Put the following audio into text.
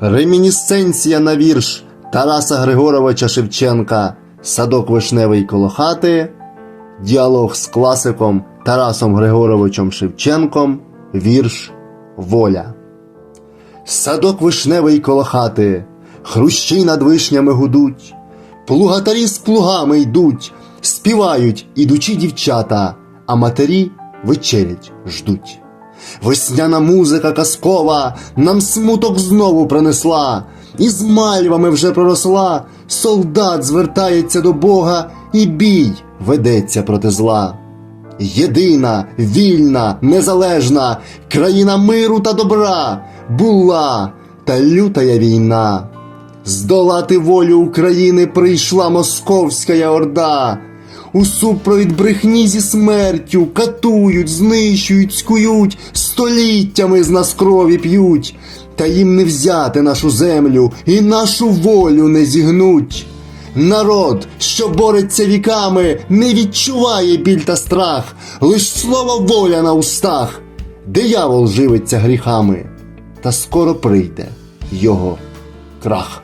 Ремінісценція на вірш Тараса Григоровича Шевченка Садок вишневий коло хати. Діалог з класиком Тарасом Григоровичем Шевченком. Вірш Воля. Садок вишневий коло хати, хрущі над вишнями гудуть, плугатарі з плугами йдуть, співають ідучі дівчата, а матері вечерять ждуть. Весняна музика казкова нам смуток знову принесла, і з мальвами вже проросла, солдат звертається до Бога, і бій ведеться проти зла. Єдина, вільна, незалежна країна миру та добра була та лютая війна. Здолати волю України прийшла московська орда. У супровід брехні зі смертю катують, знищують, скують, століттями з нас крові п'ють, та їм не взяти нашу землю і нашу волю не зігнуть. Народ, що бореться віками, не відчуває біль та страх, лиш слово воля на устах. Диявол живиться гріхами, та скоро прийде його крах.